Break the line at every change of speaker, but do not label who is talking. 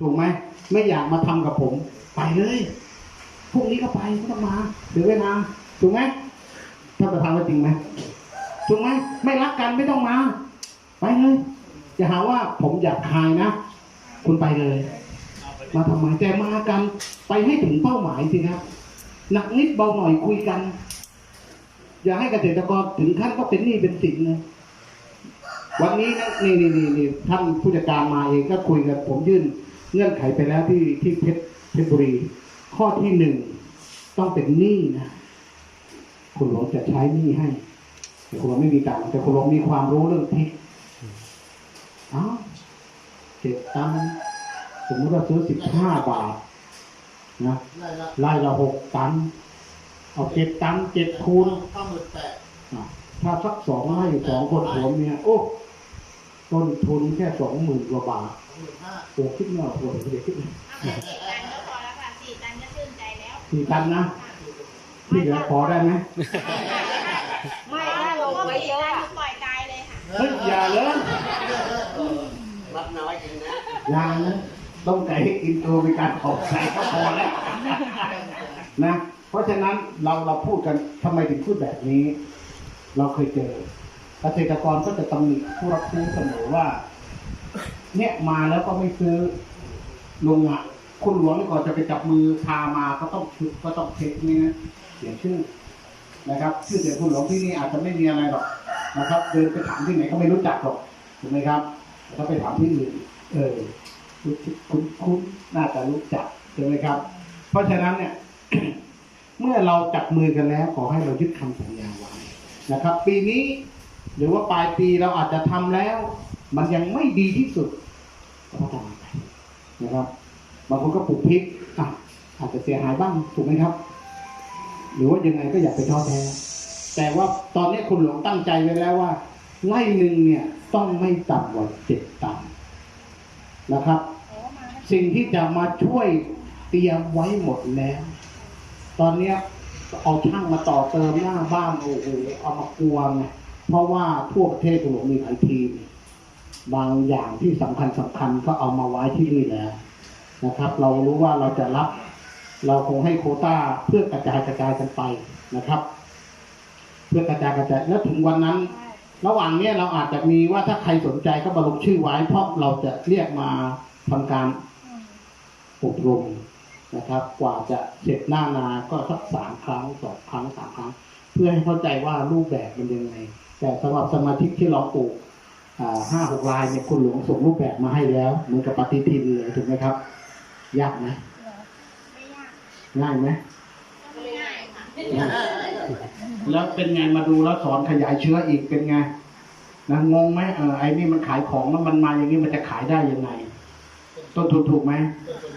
ถูกไหมไม่อยากมาทำกับผม ไปเลยพรุ่งนี้ก็ไปไม่ต้องมาเสียเวลาถูกไหมท่านประธานว่าจริงไหมถูกไหมไม่รักกันไม่ต้องมา ไปเลยจะหาว่าผมอยากคายนะคุณไปเลย มาทำไมแต่มากันไปให้ถึงเป้าหมายสิครับหนักนิดเบาหน่อยคุยกัน อย่าให้เกษตรกรถึงขั้นก็เป็นหนี้เป็นสินเลยวันนี้นะนี่นี่นี่นี่ท่านผู้จัดการมาเองก็คุยกับผมยื่น เงื่อนไขไปแล้วที่ที่เพชรเพชรบุรี ข้อที่หนึ่งต้องเป็นหนี้นะคุณหลวงจะใช้หนี้ให้ แต่คุณหลวงไม่มีตังค์แต่คุณหลวงมีความรู้เรื่องพริกเอ้าเจ็ดตันค์สมมติว่าซื้อสิบห้าบาทนะ
ไล่
ละหกตัน เอาเจ็ดตันเจ็ดคูณถ้าสักสองไร่สองคนผัวเมียโอ้ ต้นทุนแค่สองหมื่นกว่าบาท
สองหมื่นห้า
โอ้คิดไม่ออกโอ้ยเด็กคิดไม่ออก
เอาแค่สี่ตันก็พอแล้วค่ะสี่ตันก็ชื่นใจแล้ว
สี่ตันนะที่เหลือพอได้ไหม
ไม่ถ้าลงไว้เยอะอะปล่อยตายเลยค่ะ
เฮ้ยอย่าเลย
รับน้อยจริงนะ
อย่านะต้องไก่ให้กินตัวมีการขอบใจก็พอแล้วนะเพราะฉะนั้นเราเราพูดกันทำไมถึงพูดแบบนี้ เราเคยเจอ เกษตรกรก็จะตำหนิผู้รับซื้อเสมอว่า เนี่ยมาแล้วก็ไม่ซื้อลงอะคุณหลวงก่อนจะไปจับมือพามาก็ต้องชุดก็ต้องเช็คนี่นะเสียชื่อนะครับ ชื่อเสียงคุณหลวงที่นี่อาจจะไม่มีอะไรหรอกนะครับเดินไปถามที่ไหนก็ไม่รู้จักหรอกถูกไหมครับถ้าไปถามที่อื่นเออคุ้นคุ้นน่าจะรู้จักใช่ไหมครับ เพราะฉะนั้นเนี่ย เมื่อเราจับมือกันแล้วขอให้เรายึดคำสัญญาไว้นะครับ ปีนี้ หรือว่าปลายปีเราอาจจะทำแล้ว มันยังไม่ดีที่สุดก็พัฒนาไปนะครับบางคนก็ปลูกพริกอะอาจจะเสียหายบ้างถูกไหมครับ หรือว่ายังไงก็อย่าไปท้อแท้ แต่ว่าตอนนี้คุณหลวงตั้งใจไว้แล้วว่าไร่หนึ่งเนี่ยต้องไม่ต่ำกว่าเจ็ดตันนะครับ สิ่งที่จะมาช่วยเตรียมไว้หมดแล้ว ตอนเนี้ยเอาช่างมาต่อเติมหน้าบ้านโอ้โหเอามากวไง เพราะว่าทั่วประเทศหลวงมีหลายทีม บางอย่างที่สำคัญสำคัญก็เอามาไว้ที่นี่แล้วนะครับ เรารู้ว่าเราจะรับ เราคงให้โคต้าเพื่อกระจายกระจายกันไปนะครับ เพื่อกระจายกระจายแล้วถึงวันนั้น ระหว่างนี้เราอาจจะมีว่าถ้าใครสนใจก็มาลงชื่อไว้ เพราะเราจะเรียกมาทำการอบรมนะครับ กว่าจะเสร็จหน้านาก็สักสามครั้งสองครั้งสามครั้ง เพื่อให้เข้าใจว่ารูปแบบมันยังไง แต่สำหรับสมาชิกที่เราปลูกห้าหกลายเนี่ยคุณหลวงส่งรูปแบบมาให้แล้วเหมือนกับปฏิทินเลยถูกไหมครับ ยากไหม
ไม่ยาก
ง่ายไหม
ไม่ง่ายค่ะ
แล้วเป็นไงมาดูแล้วสอนขยายเชื้ออีกเป็นไงนะงงไหมเออไอ้นี่มันขายของแล้วมันมาอย่างนี้มันจะขายได้ยังไง ต้นทุนถูกไหม
ต้นทุน